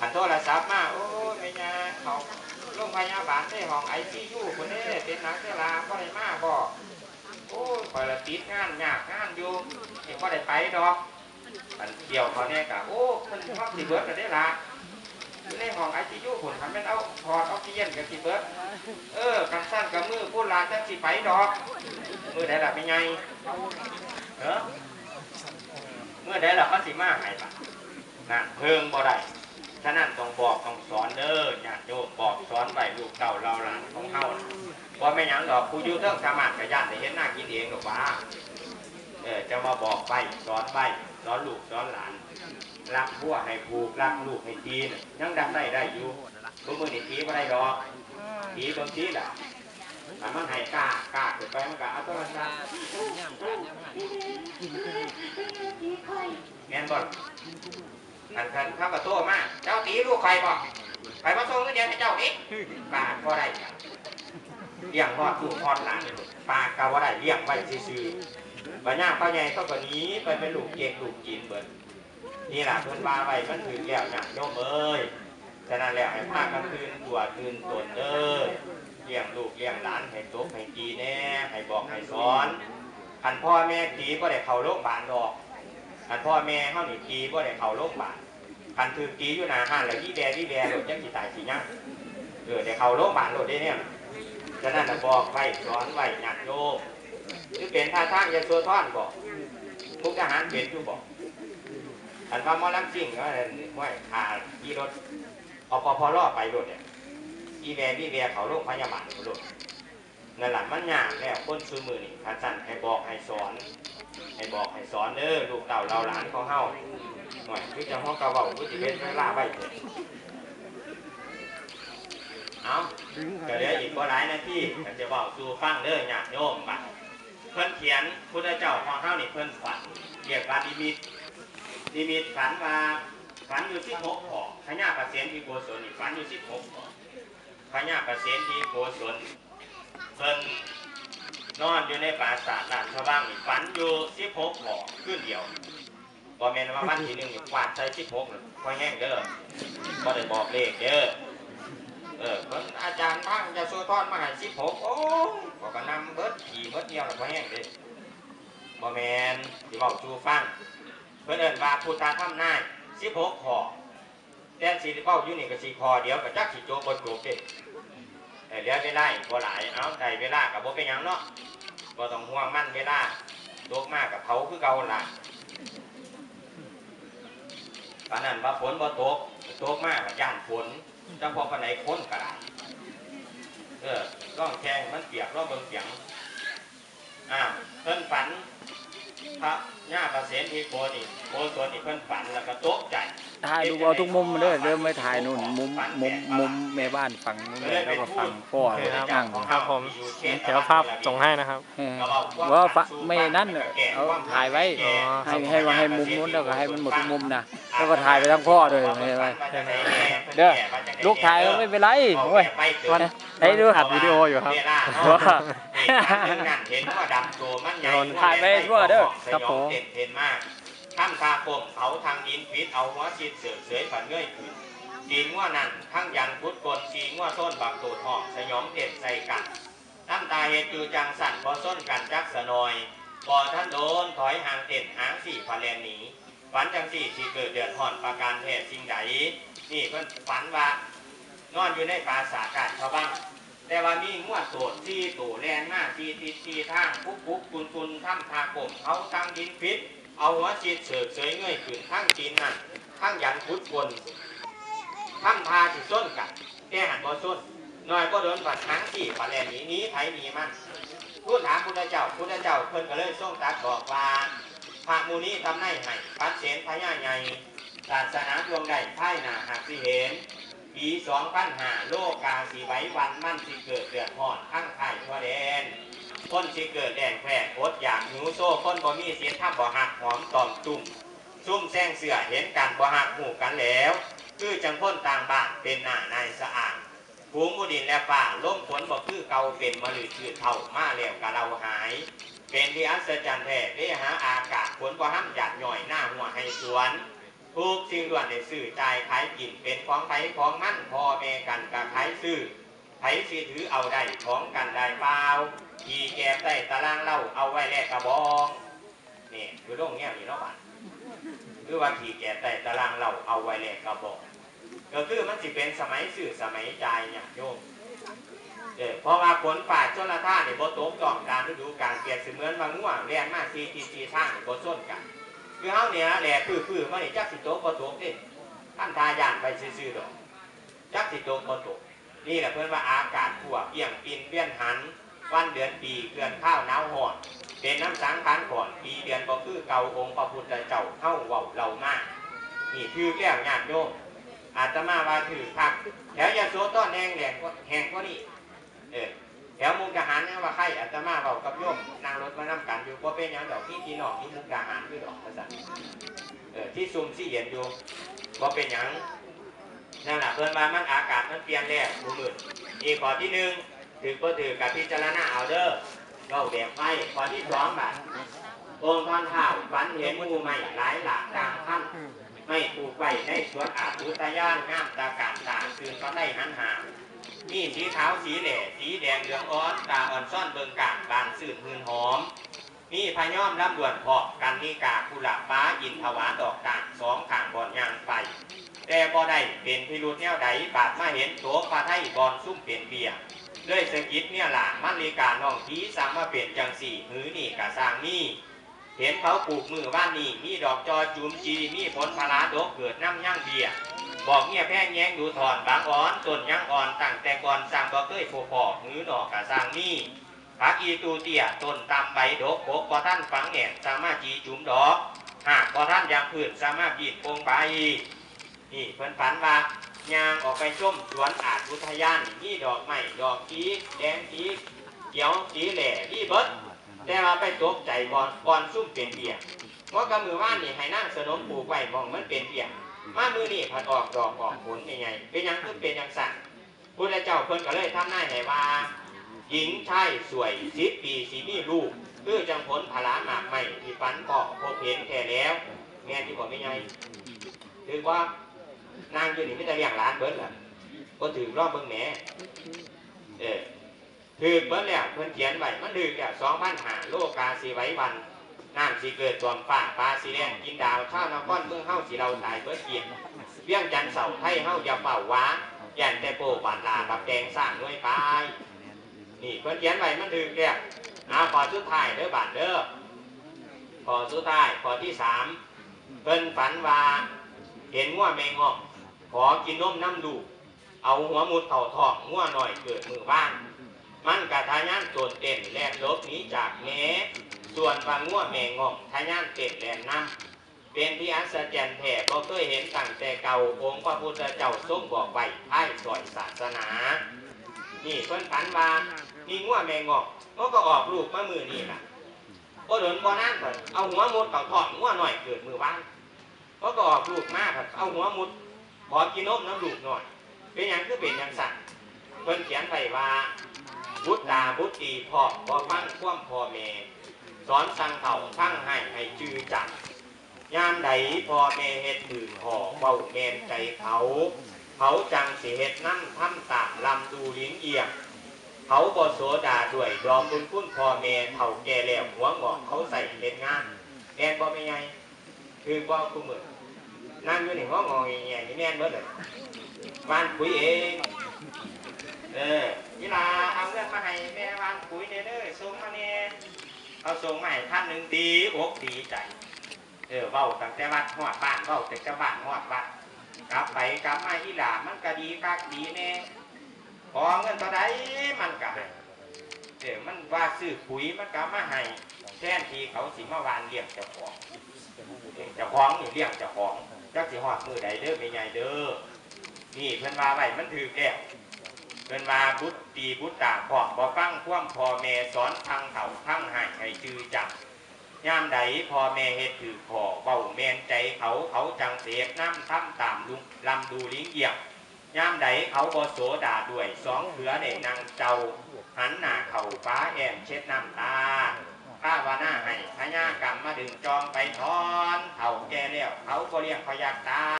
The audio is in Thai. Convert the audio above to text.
อันโทรศัพท์มาโอ้ยไม่ยาเขาโรงพยาบาลได้ห้องไอซียูคนนี้เป็นนักเวลาก็ได้มาบอกโอ้ยคอยละติดงานยากงานอยู่เห็นก็ได้ไปดอกอันเกี่ยวเขาเนี่ยกะโอ้คนชอบสีเบิร์ดกันได้ละอยู่ในห้องไอซียูผลทำเป็นเอาถอดออกซิเจนกับสีเบิร์ดเออกันสั้นกับมือพูดลาจังสีไปดอกมือได้ละไม่ไงเออเมื่อได้ละก็สิมาให้ปะนั่นเพิงบ่ได้ ฉะนั้นต้องบอกต้องสอนเด้อญาติโยมบอกสอนไว้ลูกเต่าเราหลานของเฮาว่าไม่หยังดอกผู้อยู่เทิงสามารถกับญาติได้เห็นหน้ากินเองหรอกว่าเออจะมาบอกไปสอนไปสอนลูกสอนหลานรักพัวให้ผูกรักลูกให้ตีนยังดังได้ได้อยู่บ่มือนี่ตีบ่ได้ดอกตีตรงตีล่ะถ้ามันให้กล้ากล้าขึ้นไปมันก็เอาตัวนั้นซะแม่นบ่ล่ะ ท่านท่านเข้ากระโต้มากเจ้าตีลูกใครบอกใครมาส่งเงินเดือนให้เจ้าอีกปากก็ได้เลี้ยงพอดลูกพอดหลานปากก็ว่าได้เลี้ยงไว้ซื่อๆปัญญาพ่อใหญ่ก็กว่านี้ไปเป็นลูกเก็กลูกจีนเบิดนี่แหละเพิ่นปลาไว้มันถือแล้วอย่างโยมเอ้ยฉะนั้นแล้วให้พากันตื่นตัวตื่นตนเด้อเลี้ยงลูกเลี้ยงหลานให้ตกให้กีแน่ให้บอกให้สอนคันพ่อแม่ตีก็ได้เข้าโรงพยาบาลดอก อันพ่อแม่เขาหนีกีบ่ได้เข้าโรงพยาบาลคันถือกีอยู่หนาห้านแล้วยี่แดยี่แดโหลดยังสิตายสิยังเออได้เข้าโรงพยาบาลโหลดได้เนี่ยฉะนั้นบอกไว้สอนไว้ญาติโยมหรือเป็นท่าทางยาสัวท่อนบอกมุกทหารเป็นอยู่บอกอันว่าหมอลำซิ่งก็ห้วยขาขี่รถอปพรอไปรถเนี่ยอีแวพี่แวเขาโรงพยาบาลรถ นั่นแหละมันยากแล้วคนซื้อมือนี่ท่านสั่นให้บอกให้สอน ให้บอกให้สอนเด้อลูกเต่าเราหลานเของเฮาหน่อยคือจะห้องกระเบาคือจะเป็นเวลาไว้เถอะเอาก็เหลืออีกบ่หลายนาทีก็จะบอกสู่ฟังเด้อญาติโยมบัดเพิ่นเขียนพุทธเจ้าของเฮานี่เพิ่นฝันเรียกว่านิมิตนิมิตฝันว่าฝันอยู่16ข้อพญาประเสนที่โกศลนี่ฝันอยู่16ข้อพญาประเสนที่โกศล เพิ่นนอนอยู่ในปราสาทลาดชาวบ้านนี่ฝันอยู่สิบหกหมอขึ้นเดียวบอแมนว่าวันที่หนึ่งนี่กวาดใส่สิบหกเลยพอแห้งเด้อก็ได้บอกเลขเด้อเออเพิ่นอาจารย์ทั้งจะสู้ทอนมาให้สิบหกโอ้ยบอกก็นำเบิดขี่เบิดเดียวแล้วพอแห้งเด้อบอแมนที่บอกชูฟังเพิ่นเอินว่าพุทธธรรมนายสิบหกข้อแต่สิเป้าอยู่นี่ก็สี่ข้อเดียวก็จักสิโจบบโจบเด้ แต่เหลือเวลาอีกบ่หลายเอาได้เวลากับบ่เป็นหยังเนาะบ่ต้องห่วงมั่นเวลาตกมากกับเผาคือเก่าล่ะปานนั้นว่าฝนบ่ตกตกมากกับย่านฝนจังพอปานไหนค้นก็ได้เออร่องแข้งมันเปียกร่องเบิ่งเปียงอ่าเพิ่นฝัน พระย่าประเสนที่โกนี่โกสวนนี่เพิ่นฝันแล้วก็ตกใจถ่ายดูเอาทุกมุมมาเด้อเริ่มไม่ถ่ายนู่นมุมมุมมุมแม่บ้านฝั่งนู้นเลยแล้วก็ฝั่งพ่อโอเคครับนั่งครับผมเดี๋ยวภาพส่งให้นะครับเออว่าฝไม่นั่นน่ะเอาถ่ายไว้อ๋อให้ให้ว่าให้มุมนู้นแล้วก็ให้มันหมดทุกมุมนะแล้วก็ถ่ายไปทั้งพ่อด้วยไม่เป็นไรเด้อลูกถ่ายก็ไม่เป็นไรโอ้ยวันให้ดูอัดวิดีโออยู่ครับ เห็นว่าดำตัวมันใหญ่ถ่ายไปทั่วเด้อครับผมเห็นเห็นมากข้ามคาคมเผาทางดินพิษเอาหัวชีดเสือเสยผันเงยขึ้นดีงัวนั่นทั้งยันพุทธกลสีงัวส้นบักตูดหอกสยองเด็ดใส่กันน้ำตาเหตุคือจังสั่นพอส้นกันจักสะนอยพอท่านโดนถอยห่างเต็นหางสี่พะแลนหนีฝันจังสี่ที่เกิดเดือดห่อนประการแท้สิ่งใดนี่เพิ่นฝันว่านอนอยู่ในปราสาทกาดชาวบ้าน แต่ว่ามีงวดโสดที่ตู่แลนหน้าทีทิศที่ทางปุ๊บปุ๊บตุนตุนถ้ำทากลมเขาตั้งดินพิษเอาหัวชีดเสือกเสยเงยขึ้นทั้งจีนนั่นทั้งยันพุทธกลทั้งพาสิส้นกันแก้หันบ่ส้นน้อยก็โดนฝัดทั้งสี่ฝันแลนหนีหนี้ไผหนีมันทูตถามพุทธเจ้าพุทธเจ้าเพิ่นก็เลยทรงตัดบอกว่าพระมูนี้ทำในให้พัดเสนพญาใหญ่ศาสนาดวงใดไพ่หนาหากสิเห็น ปีสองพันหาโลกาสีไว้วันมั่นสิเกิดเดือดร้อนทั้งไข่ทั่วแดนคนสิเกิดแดงแฝงอดอยากหิวโซ่คนบ่มีเสียท่าบ่หักหอมตอมตุ่มซุ่มแซงเสือเห็นกันบ่หักหูกันแล้ว คือจังพ้นต่างบ้านเป็นหน้านายสะอาดภูมิดินและป่าล่มฝนบ่คือเก่าเป็นมะลือคือเท่ามาแล้วกะเราหาย เป็นที่อัศจรรย์แท้เวหาอากาศฝนบ่ห้ำหยาดหน่อยหน้าหัวให้สวน ททุกสิ่งล้วนได้ซื้อจ่ายขายกินเป็นของไผของมั่นพ่อแม่กันกับขายซื้อไผสิถือเอาได้ของกันได้เปล่าขี่แกบได้ตารางเล่าเอาไว้แลกกระบองนี่คือโรงเงี้ยนี่เนาะบ้านคือว่าขี่แกบได้ตารางเล่าเอาไว้แลกกระบอกก็คือมันสิเป็นสมัยสื่อสมัยใจายเนี่ยโยมเออเพราะว่าฝนฝ่าชนละท่าเนี่ยบ่ตกต้องการฤดูกาลเปลี่ยนเสมือนบางง่วงแรงมากซีทีซีท่าเนี่ยบ่ส้นกัน คือเฮาเนี่ยแหละพื้นๆมานี่จักสิตกบ่ตกเด้ท่านทายานไปซื่อๆดอกจักสิตกบ่ตกนี่แหละเพิ่นว่าอากาศขั่วเกี่ยงปินเวียนหัน วันเดือนปีเกือนข้าวหนาวหอนเป็นน้ำสังขารก่อนปีเดือนบ่คือเก่าองค์พระพุทธเจ้าเฮาเว้าเรามากนี่คือแก้วญาติโยมอาตมาว่าถือพักแถวยาโสต้อนแหงแหลงก็แหงก็นี่เออแถวมุกดาหารเนี่ยว่าใครอาตมาเบากับโยมนั่งรถมานํกันอยู่ก็เป็นอย่างดอกที่พี่น้องอยู่มุกดาหารด้วยดอกภาษา ที่ซุ่มที่เย็นอยู่ก็เป็นอย่างนั่นแหละเพิ่นมามันอากาศมันเปลี่ยนแล้วมือมืดอีกข้อที่หนึ่งถือก็ถือกับพิจารณาเอาเด้อเราแบบไปข้อที่สองบาทองค์ทอนเท้าฝันเห็นงูใหม่หลายหลากตามขั้นไม่ปลูกไว้ในสวนอาบุตยานงามตาการตาคืนก็ได้หันหามีสีขาวสีแหล่สีแดงเหลืองอ่อนตาอ่อนซ่อนเบิงกาบบานสื่นหืนหอม มีพายอมลำดวนพอกกันนิกากุหลาบฟ้ายินทวาดอกกางสองขางบอนยางไปแต่บ่ได้เป็นพิรุธแนวใดบาดมาเห็นโถปลาไทยบอนซุ่มเป็นเบียร์เลยสกิดเนี่ยหล่ะมันลีกาน้องผีสามมาเปลี่ยนจังสี่หือนี่กะสร้างนี่เห็นเขาปลูกมือบ้านนี่มีดอกจอจุมจีมีผลพลาดกเกิดน้ำย่างเบียบอกเงียแพ้แย้งดูถอนบางอ่อนต้นย่างอ่อนตั้งแต่ก่อนสร้างบ่เคยโผล่หือหนอกกะสร้างนี่ ผักอีตูเตียต้นตามใบดกบกบ่ท่านฝังแหนสามารถจีจุมดอก หากบ่ท่านยางพืชสามารถยีดโปงใบนี่เพิ่นฝันว่ายางออกไปชมสวนอาจอุทยานนี่ดอกไม้ดอกจีแดงจีเขียวสีแหล่ที่เบิดแต่ว่าไปตกใจก่อนก่อนซุ่มเป็นเบียร์เพราะกำมือว่านนี่ให้นั่งสนมปลูกไว้มองมันเป็นเบียร์มามือนี่ผัดออกดอกออกผลยังไงเป็นยังคือเป็นยังสั่นพุทธเจ้าเพิ่นก็เลยทำหน้าให้ว่า หญิงชายสวยสิบปีสีมีลูกคือจังผลพลาหมากใหม่ที่ฝันปอพบเห็นแค่แล้วแม่ที่บอกไม่ไงถือว่านางอยู่นี่ไม่ได้เลี้ยงหลานเบิร์ดล่ะก็ถือรอบเบิ่งแหนเออถือเบิ้แล้วเพิ่นเขียนไว้มันถือแล้วสองพันหาโลกาสีไว้วันน้ำสีเกิดตวมฟ้าปลาสีแดงกินดาวชาวนครเมืองเฮาสีเราตายเบิดเกียนเบี้ยงจันทร์เสาไทยเฮาอย่าเป่าว้าแย่นแต่โปบานลาบักแดงสร้างด้วยไป นี่เพิ่นเขียนไว้มันถือแล้วเอาขอสุดท้ายเด้อบาทเด้อขอสุดท้ายขอที่สามเพิ่นฝันว่าเห็นงัวแมงงอกขอกินนมน้ำดู เอาหัวมุดเข่าทองงัวหน่อยเกิดมือบ้านมันกะทะยานตนเต้นแลนลบนี้จากแหนส่วนบางง่วแมงงอกทะยานเต้นแลนน้ำเป็นที่อัศจรรย์แท้บ่เคยเห็นตั้งแต่เก่าองค์พระพุทธเจ้าทรงบอกไว้ไอ้สอยศาสนา นี่เพิ่นฝันว่านี่ง่วแมงงอกมันก็ออกลูกมามือนี่ล่ะก็โดนบ่นั่นเพิ่นเอาหัวมุดเต่าทอดง่วหน่อยเกิดมือบ้านก็ก็ออกลูกมาเพิ่นเอาหัวมุดขอกินนมน้ำลูกหน่อย เป็นหยังคือเป็นหยังสั่นเพิ่นเขียนไว้ว่าบุตรตาบุตรีพ่อบ่ฟังความพ่อแม่สอนสั่งเขาทั้งให้ให้จือจักยามใดพ่อแม่เฮ็ดถือห่อเบาแมนใจเขา เขาจังสิเฮ็ดนั่นทำตามลำดูลิ้นเอียงเขาบ่โสดาด้วยยอมบุญคุณพ่อแม่เขาแก่แล้วหัวงอกเขาใส่เล่นงานแม่นบ่ไม่ไงคือบ่คุมือนั่งอยู่นี่หัวงอกแง่ๆนี่แม่นเบิดเลยบ้านคุยเองเออเวลาเอาเงินมาให้แม่วานปุ๋ยเด้อเด้อส่งมาเนี่ยเอาส่งมาให้ท่านหนึ่งดีอกดีใจเออเว้าตั้งแต่วัดหอดบ้านเว้าแต่จะบ้านหอดวัด กลับไปกลับมาอีหลามันก็ดีคักดีแน่ขอเงินเท่าใดมันก็ให้เออมันว่าซื้อปุ๋ยมันก็มาให้แทนที่เขาสิมาวานเลี้ยงเจ้าของเจ้าของนี่เลี้ยงเจ้าของจักสิหอดมือใดเด้อไม่ใหญ่เด้อนี่เพิ่นว่าไว้มันถือแก้วเป็นว่าบุตรตีบุตรตาพอบ่ฟังความพ่อแม่สอนทางเขาทางให้ให้จือจักย่ามใดพ่อแม่เฮ็ดถือพอ เขาเขาจังเสกน้ำทำตามลุงลำดูลิ้งเหยียบย่ามใดเขาบโสดาด้วยสองเถือเด็นางเจ้า หันหน้าเข่าฟ้าแอมเช็ดน้ำตาข้าวาหน้าให้พญากรรมมาดึงจองไปทอนเข่าแก่แล้วเขาก็เลี้ยงพยักตา